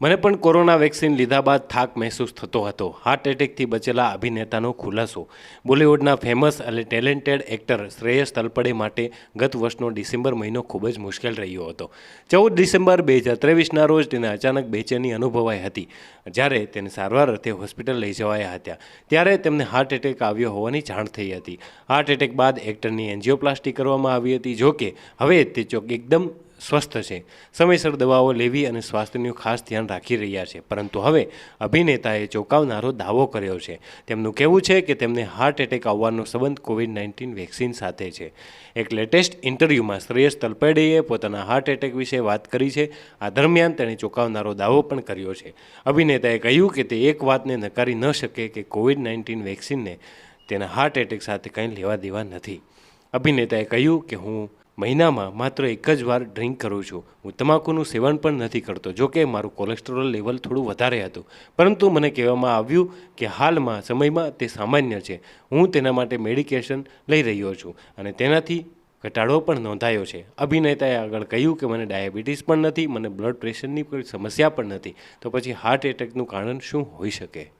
મને પણ corona vaccine લીધા બાદ થાક મહેસૂસ થતો હતો. હાર્ટ એટેકથી બચેલા અભિનેતાનો ખુલાસો. બોલિવૂડના ફેમસ અને ટેલેન્ટેડ એક્ટર શ્રેયસ તલપડે માટે ગત વર્ષનો ડિસેમ્બર મહિનો ખૂબ જ મુશ્કેલ રહ્યો હતો. ચૌદ ડિસેમ્બર બે હજાર ત્રેવીસના રોજ તેને અચાનક બેચેની અનુભવાઈ હતી, જ્યારે તેને સારવાર અર્થે હોસ્પિટલ લઈ જવાયા હતા. ત્યારે તેમને હાર્ટ એટેક આવ્યો હોવાની જાણ થઈ હતી. હાર્ટ એટેક બાદ એક્ટરની એન્જિયોપ્લાસ્ટી કરવામાં આવી હતી, જોકે હવે તે ચોક એકદમ સ્વસ્થ છે. સમયસર દવાઓ લેવી અને સ્વાસ્થ્યનું ખાસ ધ્યાન રાખી રહ્યા છે. પરંતુ હવે અભિનેતાએ ચોંકાવનારો દાવો કર્યો છે. તેમનું કહેવું છે કે તેમને હાર્ટ એટેક આવવાનો સંબંધ કોવિડ નાઇન્ટીન વેક્સિન સાથે છે. એક લેટેસ્ટ ઇન્ટરવ્યૂમાં શ્રેયસ તલપેડેએ પોતાના હાર્ટ એટેક વિશે વાત કરી છે. આ દરમિયાન તેણે ચોંકાવનારો દાવો પણ કર્યો છે. અભિનેતાએ કહ્યું કે તે એક વાતને નકારી ન શકે કે કોવિડ નાઇન્ટીન વેક્સિનને તેના હાર્ટ એટેક સાથે કંઈ લેવા દેવા નથી. અભિનેતાએ કહ્યું કે હું મહિનામાં માત્ર એક જ વાર ડ્રિંક કરું છું. હું તમાકુનું સેવન પણ નથી કરતો, જો કે મારું કોલેસ્ટ્રોલ લેવલ થોડું વધારે હતું. પરંતુ મને કહેવામાં આવ્યું કે હાલમાં સમયમાં તે સામાન્ય છે. હું તેના માટે મેડિકેશન લઈ રહ્યો છું અને તેનાથી ઘટાડો પણ નોંધાયો છે. અભિનેતાએ આગળ કહ્યું કે મને ડાયાબિટીસ પણ નથી, મને બ્લડ પ્રેશરની કોઈ સમસ્યા પણ નથી. તો પછી હાર્ટ એટેકનું કારણ શું હોઈ શકે?